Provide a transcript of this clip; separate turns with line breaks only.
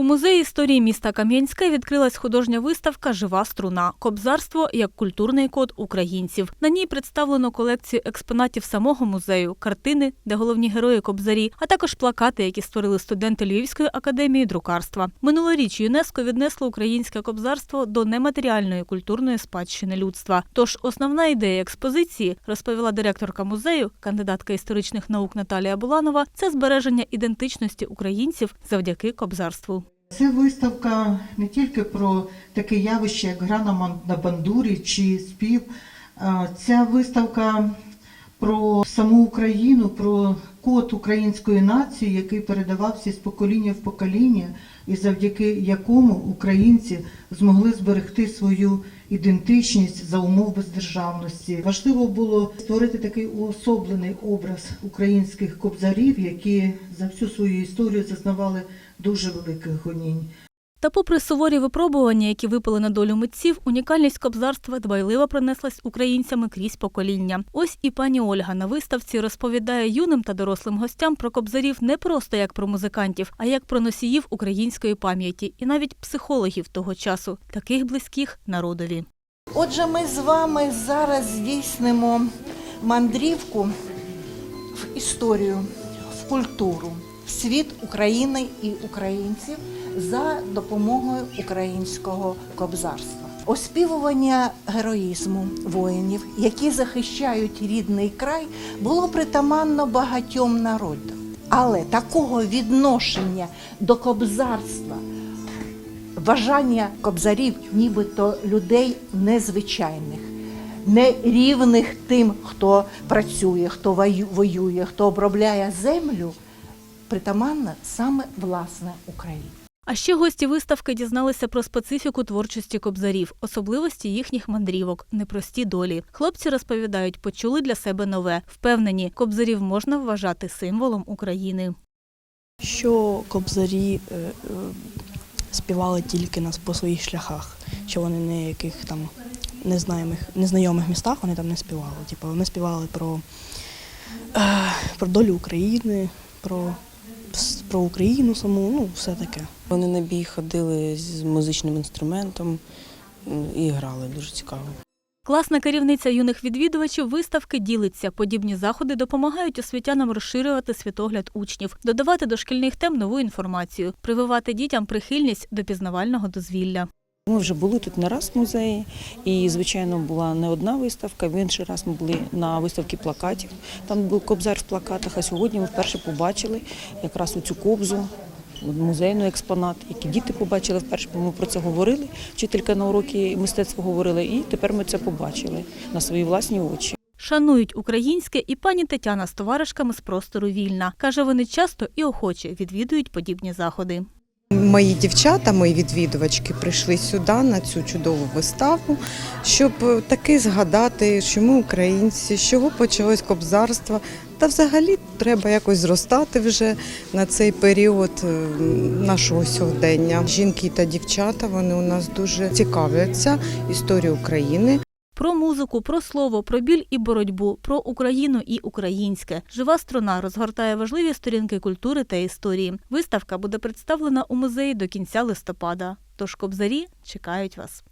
У музеї історії міста Кам'янське відкрилась художня виставка Жива струна Кобзарство як культурний код українців. На ній представлено колекцію експонатів самого музею, картини, де головні герої кобзарі, а також плакати, які створили студенти Львівської академії друкарства. Минулоріч ЮНЕСКО віднесло українське кобзарство до нематеріальної культурної спадщини людства. Тож основна ідея експозиції, розповіла директорка музею, кандидатка історичних наук Наталія Буланова, це збереження ідентичності українців завдяки кобзарству.
Це виставка не тільки про таке явище, як гра на бандурі чи спів. Ця виставка про саму Україну, про код української нації, який передавався з покоління в покоління, і завдяки якому українці змогли зберегти свою ідентичність за умов бездержавності. Важливо було створити такий уособлений образ українських кобзарів, які за всю свою історію зазнавали дуже великих гонінь.
Та попри суворі випробування, які випали на долю митців, унікальність кобзарства дбайливо пронеслась українцями крізь покоління. Ось і пані Ольга на виставці розповідає юним та дорослим гостям про кобзарів не просто як про музикантів, а як про носіїв української пам'яті і навіть психологів того часу, таких близьких народові.
Отже, ми з вами зараз здійснимо мандрівку в історію, в культуру, світ України і українців за допомогою українського кобзарства. Оспівування героїзму воїнів, які захищають рідний край, було притаманно багатьом народам. Але такого відношення до кобзарства бажання кобзарів, нібито людей незвичайних, не рівних тим, хто працює, хто воює, хто обробляє землю, притаманна саме власне Україні.
А ще гості виставки дізналися про специфіку творчості кобзарів, особливості їхніх мандрівок, непрості долі. Хлопці розповідають, почули для себе нове. Впевнені, кобзарів можна вважати символом України.
що кобзарі е, е, співали тільки нас по своїх шляхах, що вони не яких там незнайомих, незнайомих містах вони там не співали. Типу, вони співали про, е, про долю України, про, про Україну саму, ну все таке.
Вони на бій ходили з музичним інструментом і грали дуже цікаво.
Класна керівниця юних відвідувачів виставки ділиться. Подібні заходи допомагають освітянам розширювати світогляд учнів, додавати до шкільних тем нову інформацію, прививати дітям прихильність до пізнавального дозвілля.
Ми вже були тут не раз в музеї, і, звичайно, була не одна виставка. В інший раз ми були на виставці плакатів. Там був кобзар в плакатах, а сьогодні ми вперше побачили якраз оцю кобзу. Музейний експонат, який діти побачили вперше, бо ми про це говорили. Вчителька на уроки мистецтва говорила, і тепер ми це побачили на свої власні очі.
Шанують українське і пані Тетяна з товаришками з простору вільна. Каже, вони часто і охоче відвідують подібні заходи.
Мої дівчата, мої відвідувачки прийшли сюди на цю чудову виставу, щоб е, таки згадати, що ми українці, з чого почалось кобзарство. Та взагалі треба якось зростати вже на цей період е, нашого сьогодення. Жінки та дівчата вони у нас дуже цікавляться історією України.
Про музику, про слово, про біль і боротьбу, про Україну і українське. Жива струна розгортає важливі сторінки культури та історії. Виставка буде представлена у музеї до кінця листопада. Тож кобзарі чекають вас.